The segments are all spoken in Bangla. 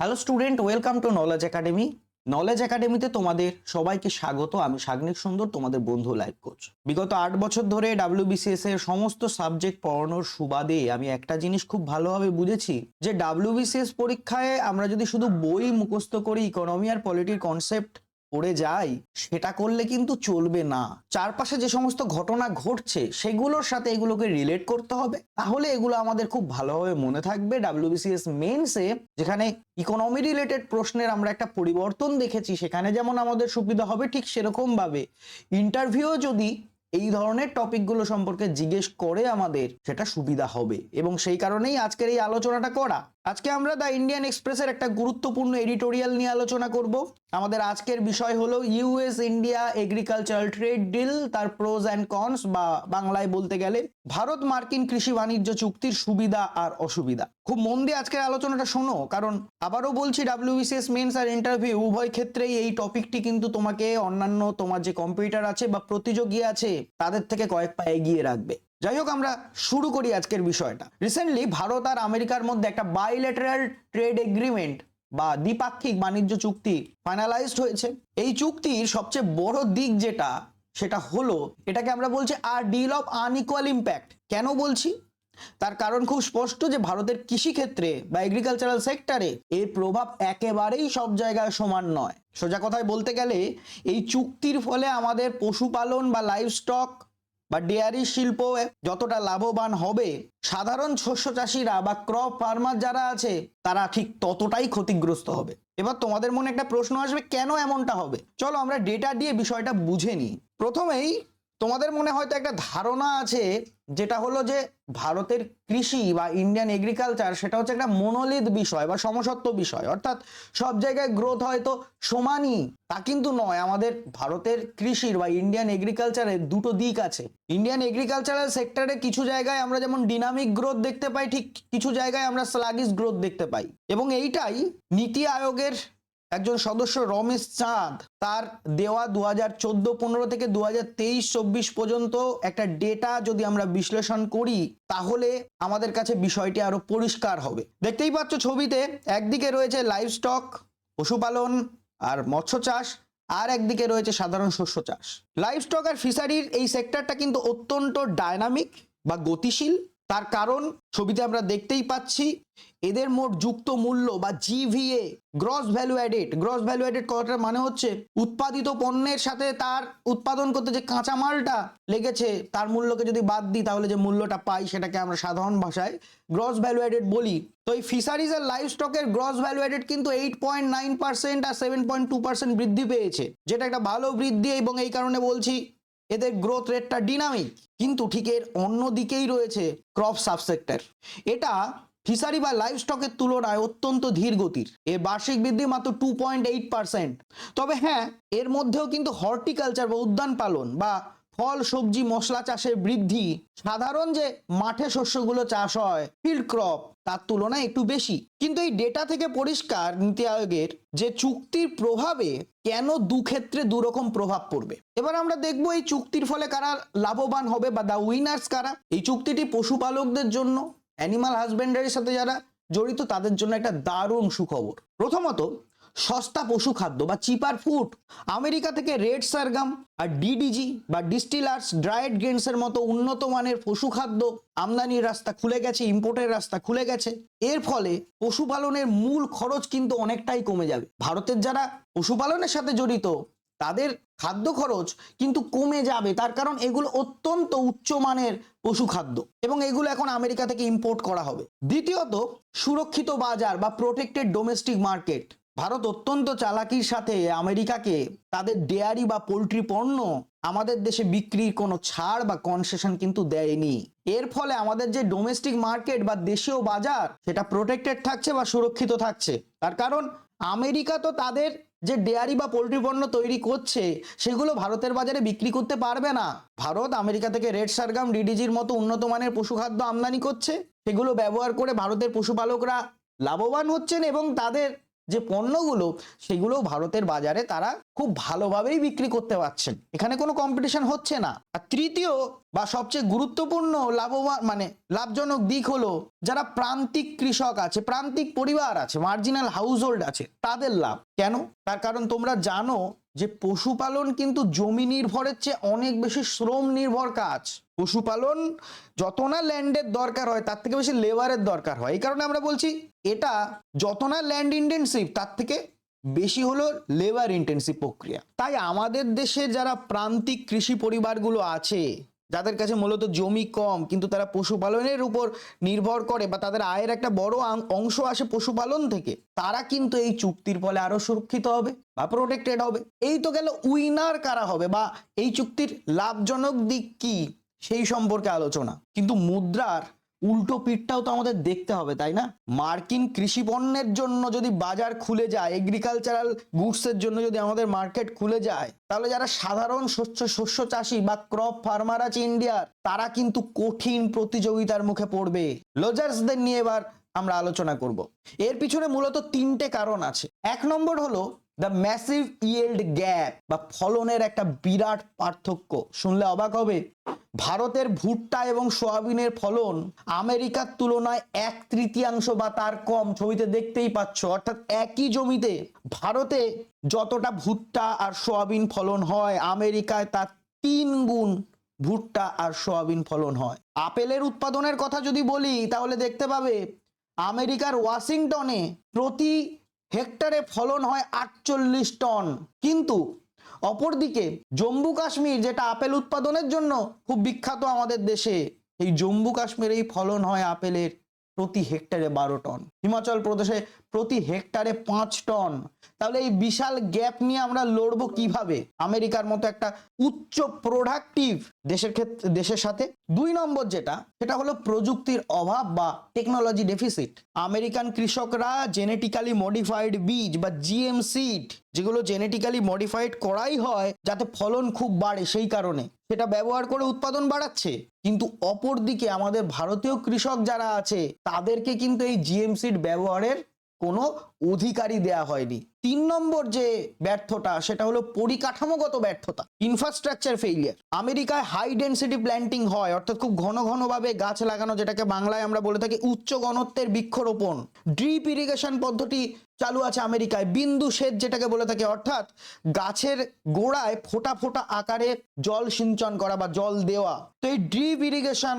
Hello student welcome to knowledge academy knowledge একাডেমিতে তোমাদের সবাইকে স্বাগত। আমি সাগ্নিক সুন্দর, তোমাদের বন্ধু লাইভ কোচ বিগত আট বছর ধরে ডাব্লিউবিসিএস এর সমস্ত সাবজেক্ট পড়ানোর সুবাদে আমি একটা জিনিস খুব ভালোভাবে বুঝেছি, যে ডাব্লিউবিসিএস পরীক্ষায় আমরা যদি শুধু বই মুখস্থ করি ইকোনমি আর পলিটির কনসেপ্ট পড়ে যাই, সেটা করলে কিন্তু চলবে না। চারপাশে যে সমস্ত ঘটনা ঘটছে, সেগুলোর সাথে এগুলোকে রিলেট করতে হবে। তাহলে এগুলো আমাদের খুব ভালোভাবে মনে থাকবে। ডাব্লিউবিসিএস মেন্সে যেখানে ইকোনমি রিলেটেড প্রশ্নের আমরা একটা পরিবর্তন দেখেছি, সেখানে যেমন আমাদের সুবিধা হবে ঠিক সেরকম ভাবে ইন্টারভিউ যদি এই ধরনের টপিকগুলো সম্পর্কে জিজ্ঞেস করে আমাদের, সেটা সুবিধা হবে। এবং সেই কারণেই আজকের এই আলোচনাটা করা। আজকে আমরা দ্য ইন্ডিয়ান এক্সপ্রেসের একটা গুরুত্বপূর্ণ এডিটোরিয়াল নিয়ে আলোচনা করব। আমাদের আজকের বিষয় হলো US India agricultural trade deal তার প্রোজ অ্যান্ড কনস বা বাংলায় বলতে গেলে ভারত মার্কিন কৃষি বাণিজ্য চুক্তির সুবিধা আর অসুবিধা। খুব মন দিয়ে আজকের আলোচনাটা শোনো, কারণ আবারও বলছি ডাব্লিউবিসিএস মেন্স আর ইন্টারভিউ উভয় ক্ষেত্রেই এই টপিকটি কিন্তু তোমাকে অন্যান্য তোমার যে কম্পিউটার আছে বা প্রতিযোগী আছে, তাদের থেকে কয়েক পা এগিয়ে রাখবে। যাই হোক আমরা শুরু করি আজকের বিষয়টা। রিসেন্টলি ভারত আর আমেরিকার মধ্যে একটা বাইলেটারাল ট্রেড এগ্রিমেন্ট বা দ্বিপাক্ষিক বাণিজ্য চুক্তি ফাইনালাইজড হয়েছে। এই চুক্তির সবচেয়ে বড় দিক যেটা, সেটা হলো, এটাকে আমরা বলছি আর ডিল অফ আনইকুয়াল ইম্প্যাক্ট কেন বলছি? তার কারণ খুব স্পষ্ট যে, ভারতের কৃষিক্ষেত্রে বা এগ্রিকালচারাল সেক্টরে এর প্রভাব একেবারেই সব জায়গায় সমান নয়। সোজা কথায় বলতে গেলে, এই চুক্তির ফলে আমাদের পশুপালন বা লাইভ স্টক বা ডেয়ারি শিল্প যতটা লাভবান হবে, সাধারণ শস্য চাষিরা বা ক্রপ ফার্মার যারা আছে, তারা ঠিক ততটাই ক্ষতিগ্রস্ত হবে। এবার তোমাদের মনে একটা প্রশ্ন আসবে, কেন এমনটা হবে? চলো আমরা ডেটা দিয়ে বিষয়টা বুঝে নিই। প্রথমেই তোমাদের মনে হয়তো একটা ধারণা আছে যেটা হলো যে ভারতের কৃষি বা ইন্ডিয়ান এগ্রিকালচার সেটা হচ্ছে একটা মনোলিত বিষয় বা সমসত্ব বিষয়। অর্থাৎ সব জায়গায় গ্রোথ হয়তো সমানই, তা কিন্তু নয়। আমাদের ভারতের কৃষির বা ইন্ডিয়ান এগ্রিকালচারের দুটো দিক আছে। ইন্ডিয়ান এগ্রিকালচারাল সেক্টরে কিছু জায়গায় আমরা যেমন ডিনামিক গ্রোথ দেখতে পাই, ঠিক কিছু জায়গায় আমরা স্লাগিস গ্রোথ দেখতে পাই। এবং এইটাই নীতি আয়োগের একজন সদস্য রমেশ চাঁদ, তার দেওয়া দু হাজার চোদ্দ পনেরো থেকে দু হাজার তেইশ চব্বিশ পর্যন্ত একটা ডেটা যদি আমরা বিশ্লেষণ করি, তাহলে আমাদের কাছে বিষয়টি আরও পরিষ্কার হবে। দেখতেই পাচ্ছ ছবিতে একদিকে রয়েছে লাইভ স্টক পশুপালন আর মৎস্য চাষ, আর একদিকে রয়েছে সাধারণ শস্য চাষ। লাইভ স্টক আর ফিশারির এই সেক্টরটা কিন্তু অত্যন্ত ডায়নামিক বা গতিশীল। তার কারণ ছবিতে আমরা দেখতেই পাচ্ছি, এদের মোট যুক্ত মূল্য বা GVA gross value added gross value added কথাটার মানে হচ্ছে উৎপাদিত পণ্যের সাথে তার উৎপাদন করতে যে কাঁচামালটা লেগেছে, তার মূল্যকে যদি বাদ দিই তাহলে যে মূল্যটা পাই সেটাকে আমরা সাধারণ ভাষায় গ্রস ভ্যালু অ্যাডেড বলি। তো এই ফিশারিজ আর লাইভ স্টকের গ্রস ভ্যালু অ্যাডেড কিন্তু এইট পয়েন্ট নাইন পার্সেন্ট আর সেভেন পয়েন্ট টু পার্সেন্ট বৃদ্ধি পেয়েছে, যেটা একটা ভালো বৃদ্ধি এবং এই কারণে বলছি এদের গ্রোথ রেটটা ডিনামিক কিন্তু ঠিক এর অন্য দিকেই রয়েছে ক্রপ সাবসেক্টর এটা ফিশারি বা লাইভ স্টকের তুলনায় অত্যন্ত ধীর গতির। এর বার্ষিক বৃদ্ধি মাত্র টু পয়েন্ট এইট পার্সেন্ট তবে হ্যাঁ এর মধ্যেও কিন্তু হর্টিকালচার বা উদ্যান পালন বা ফল, সবজি, মশলা চাষের বৃদ্ধি। সাধারণ যে মাঠে শস্যগুলো চাষ হয় ফিল্ড ক্রপ তার তুলনায় একটু বেশি। কিন্তু এই ডেটা থেকে পরিষ্কার নীতি আয়োগের যে চুক্তির প্রভাবে কেন দু ক্ষেত্রে দুরকম প্রভাব পড়বে। এবার আমরা দেখব এই চুক্তির ফলে কারা লাভবান হবে বা দ্য উইনার্স কারা। এই চুক্তিটি পশুপালকদের জন্য অ্যানিমাল হাজবেন্ডারির সাথে যারা জড়িত, তাদের জন্য একটা দারুণ সুখবর। প্রথমত সস্তা পশু খাদ্য বা চিপার ফুড আমেরিকা থেকে রেড সারগাম আর ডিডিজি বা ডিস্টিলার্স ড্রায়েড গ্রেনসের মতো উন্নত মানের পশু খাদ্য আমদানির রাস্তা খুলে গেছে ইম্পোর্টের রাস্তা খুলে গেছে। এর ফলে পশুপালনের মূল খরচ কিন্তু অনেকটাই কমে যাবে। ভারতের যারা পশুপালনের সাথে জড়িত, তাদের খাদ্য খরচ কিন্তু কমে যাবে। তার কারণ এগুলো অত্যন্ত উচ্চমানের পশু খাদ্য এবং এগুলো এখন আমেরিকা থেকে ইম্পোর্ট করা হবে। দ্বিতীয়ত, সুরক্ষিত বাজার বা প্রোটেক্টেড ডোমেস্টিক মার্কেট ভারত অত্যন্ত চালাকির সাথে আমেরিকাকে তাদের ডেয়ারি বা পোলট্রি পণ্য আমাদের দেশে বিক্রির কোনো ছাড় বা কনসেশন কিন্তু দেয়নি। এর ফলে আমাদের যে ডোমেস্টিক মার্কেট বা দেশীয় বাজার, সেটা প্রোটেক্টেড থাকছে বা সুরক্ষিত থাকছে। তার কারণ, আমেরিকা তো তাদের যে ডেয়ারি বা পোলট্রি পণ্য তৈরি করছে, সেগুলো ভারতের বাজারে বিক্রি করতে পারবে না। ভারত আমেরিকা থেকে রেড সারগাম ডিডিজির মতো উন্নত মানের পশুখাদ্য আমদানি করছে। সেগুলো ব্যবহার করে ভারতের পশুপালকরা লাভবান হচ্ছেন এবং তাদের যে পণ্যগুলো সেগুলো ভারতের বাজারে তারা খুব ভালোভাবেই বিক্রি করতে পারছেন। এখানে কোনো কম্পিটিশন হচ্ছে না। আর তৃতীয় বা সবচেয়ে গুরুত্বপূর্ণ লাভবান মানে লাভজনক দিক হলো যারা প্রান্তিক কৃষক আছে, প্রান্তিক পরিবার আছে মার্জিনাল হাউস হোল্ড আছে, তাদের লাভ। কেন? তার কারণ তোমরা জানো যে পশুপালন কিন্তু জমি নির্ভরের চেয়ে অনেক বেশি শ্রম নির্ভর কাজ। পশুপালন যত না ল্যান্ডের দরকার হয়, তার থেকে বেশি লেবারের দরকার হয়। এই কারণে আমরা বলছি, এটা যত না ল্যান্ড ইন্টেন্সিভ, তার থেকে বেশি হলো লেবার ইন্টেন্সিভ প্রক্রিয়া। তাই আমাদের দেশে যারা প্রান্তিক কৃষি পরিবারগুলো আছে যাদের কাছে মূলত জমি কম, কিন্তু তারা পশুপালনের উপর নির্ভর করে বা তাদের আয়ের একটা বড় অংশ আসে পশুপালন থেকে, তারা কিন্তু এই চুক্তির ফলে আরও সুরক্ষিত হবে বা প্রোটেক্টেড হবে। এই তো গেল উইনার কারা হবে বা এই চুক্তির লাভজনক দিক কি, সেই সম্পর্কে আলোচনা। কিন্তু মুদ্রার উল্টো পিঠটাও তো আমাদের দেখতে হবে, তাই না? মার্কিন কৃষি পণ্যের জন্য যদি বাজার খুলে যায় এগ্রিকালচারাল গুডসের জন্য যদি আমাদের মার্কেট খুলে যায়, তাহলে যারা সাধারণ শস্য শস্য চাষি বা ক্রপ ফার্মার আছে ইন্ডিয়ার, তারা কিন্তু কঠিন প্রতিযোগিতার মুখে পড়বে। লজার্সদের নিয়ে এবার আমরা আলোচনা করব। এর পিছনে মূলত তিনটে কারণ আছে। এক নম্বর হলো দ্য ম্যাসিভ ইয়েল্ড গ্যাপ বা ফলনের একটা বিরাট পার্থক্য। শুনলে অবাক হবে? ভারতের ভুট্টা এবং সোয়াবিনের ফলন আমেরিকার তুলনায় এক তৃতীয়াংশ বা তার কম ছবিতে দেখতেই পাচ্ছ। অর্থাৎ একই জমিতে ভারতে যতটা ভুট্টা আর সোয়াবিন ফলন হয়, আমেরিকায় তার তিন গুণ ভুট্টা আর সোয়াবিন ফলন হয়। আপেলের উৎপাদনের কথা যদি বলি, তাহলে দেখতে পাবে আমেরিকার ওয়াশিংটনে প্রতি হেক্টরে ফলন হয় আটচল্লিশ টন। কিন্তু অপরদিকে জম্মু কাশ্মীর, যেটা আপেল উৎপাদনের জন্য খুব বিখ্যাত আমাদের দেশে, এই জম্মু কাশ্মীরেই ফলন হয় আপেলের প্রতি হেক্টরে বারো টন। হিমাচল প্রদেশে প্রতি হেক্টরে পাঁচ টন। তাহলে এই বিশাল গ্যাপ নিয়ে আমরা লড়বো কীভাবে? আমেরিকার মতো একটা উচ্চ প্রোডাক্টিভ দেশের ক্ষেত্রে দেশের সাথে। দুই নম্বর যেটা, সেটা হলো প্রযুক্তির অভাব বা টেকনোলজি ডেফিসিট আমেরিকান কৃষকরা জেনেটিক্যালি মডিফাইড বীজ বা জিএম সিড যেগুলো জেনেটিক্যালি মডিফাইড করাই হয় যাতে ফলন খুব বাড়ে সেই কারণে। সেটা ব্যবহার করে উৎপাদন বাড়াচ্ছে। কিন্তু অপরদিকে আমাদের ভারতীয় কৃষক যারা আছে, তাদেরকে কিন্তু এই জিএমসির ব্যবহারের কোনো অধিকারই দেয়া হয়নি। তিন নম্বর যে ব্যর্থতা, সেটা হলো পরিকাঠামোগত ব্যর্থতা ইনফ্রাস্ট্রাকচার ফেইলিয়ার আমেরিকায় হাই ডেন্সিটি প্ল্যান্টিং হয়, অর্থাৎ খুব ঘন ঘনভাবে গাছ লাগানো, যেটাকে বাংলায় আমরা বলে থাকি উচ্চ ঘনত্বের বৃক্ষরোপণ। ড্রিপ ইরিগেশন পদ্ধতি চালু আছে আমেরিকায়, বিন্দু সেচ যেটাকে বলে থাকে, অর্থাৎ গাছের গোড়ায় ফোটা ফোঁটা আকারে জল সিঞ্চন করা বা জল দেওয়া। তো এই drip irrigation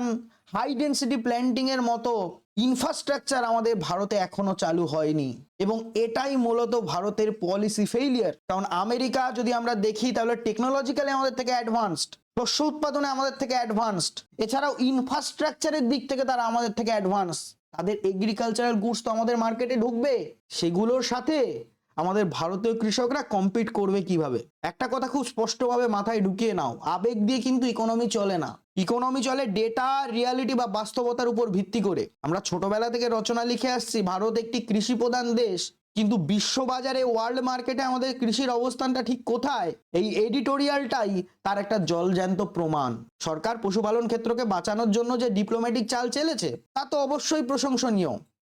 high density planting এর মতো ইনফ্রাস্ট্রাকচার আমাদের ভারতে এখনও চালু হয়নি এবং এটাই মূলত ভারতের পলিসি ফেইলিয়ার কারণ আমেরিকা যদি আমরা দেখি, তাহলে টেকনোলজিক্যালি আমাদের থেকে অ্যাডভান্সড শস্য উৎপাদনে আমাদের থেকে অ্যাডভান্সড এছাড়াও ইনফ্রাস্ট্রাকচারের দিক থেকে তারা আমাদের থেকে অ্যাডভান্স তাদের এগ্রিকালচারাল গুডস তো আমাদের মার্কেটে ঢুকবে। সেগুলোর সাথে আমাদের ভারতীয় কৃষকরা কম্পিট করবে কীভাবে? একটা কথা খুব স্পষ্টভাবে মাথায় ঢুকিয়ে নাও, আবেগ দিয়ে কিন্তু ইকোনমি চলে না। ইকোনমি চলে ডেটা, রিয়ালিটি বা বাস্তবতার উপর ভিত্তি করে। আমরা ছোটবেলা থেকে রচনা লিখে আসছি, ভারত একটি কৃষি প্রধান দেশ, কিন্তু বিশ্ববাজারে ওয়ার্ল্ড মার্কেটে আমাদের কৃষির অবস্থানটা ঠিক কোথায়? এই এডিটোরিয়ালটাই তার একটা জলজ্যান্ত প্রমাণ। সরকার পশুপালন ক্ষেত্রকে বাঁচানোর জন্য যে ডিপ্লোম্যাটিক চাল চেলেছে, তা তো অবশ্যই প্রশংসনীয়।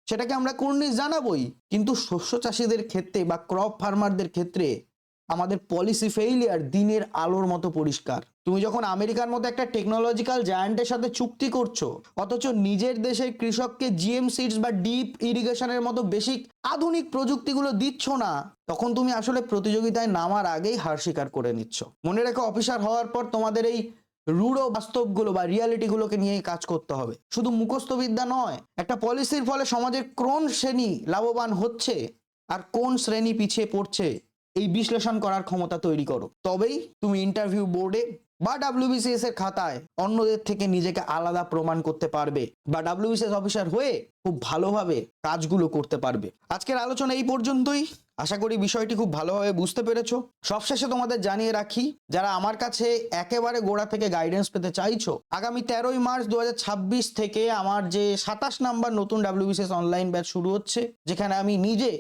সেটাকে আমরা কুর্নিশ জানাবই, কিন্তু শস্য চাষিদের ক্ষেত্রে বা ক্রপ ফার্মারদের ক্ষেত্রে আমাদের পলিসি ফেইলিয়ার দিনের আলোর মতো পরিষ্কার। তুমি যখন আমেরিকার মতো একটা টেকনোলজিক্যাল জায়ান্টের সাথে চুক্তি করছ, অথচ নিজের দেশের কৃষককে জিএম সিডস বা ডিপ ইরিগেশনের মতো বেসিক আধুনিক প্রযুক্তিগুলো দিচ্ছ না, তখন তুমি আসলে প্রতিযোগিতায় নামার আগেই হার স্বীকার করে নিচ্ছ। মনে রেখো অফিসার হওয়ার পর তোমাদের এই রূঢ় বাস্তবগুলো বা রিয়ালিটিগুলোকে নিয়ে কাজ করতে হবে। শুধু মুখস্থ বিদ্যা নয়, একটা পলিসির ফলে সমাজের কোন শ্রেণি লাভবান হচ্ছে আর কোন শ্রেণি পিছিয়ে পড়ছে, এই বিশ্লেষণ করার ক্ষমতা তৈরি করো। তবেই তুমি ইন্টারভিউ বোর্ডে বা ডাব্লিউবিসিএস এর খাতায় অন্যদের থেকে নিজেকে আলাদা প্রমাণ করতে পারবে বা ডাব্লিউবিসিএস অফিসার হয়ে খুব ভালোভাবে কাজগুলো করতে পারবে। আজকের আলোচনা এই পর্যন্তই। আশা করি বিষয়টি খুব ভালোভাবে বুঝতে পেরেছ। সবশেষে তোমাদের জানিয়ে রাখি, যারা আমার কাছে একেবারে গোড়া থেকে গাইডেন্স পেতে চাইছো, আগামী তেরোই মার্চ দু হাজার ছাব্বিশ থেকে আমার যে সাতাশ নাম্বার নতুন ডাব্লিউবিসিএস অনলাইন ব্যাচ শুরু হচ্ছে, যেখানে আমি নিজে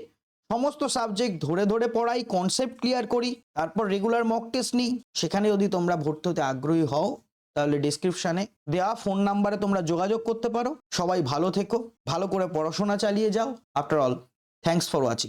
সমস্ত সাবজেক্ট ধরে ধরে পড়াই কনসেপ্ট ক্লিয়ার করি, তারপর রেগুলার মক টেস্ট নিই। সেখানে যদি তোমরা ভর্তি হতে আগ্রহী হও, তাহলে ডিসক্রিপশানে দেওয়া ফোন নাম্বারে তোমরা যোগাযোগ করতে পারো। সবাই ভালো থেকো, ভালো করে পড়াশোনা চালিয়ে যাও। After all thanks for watching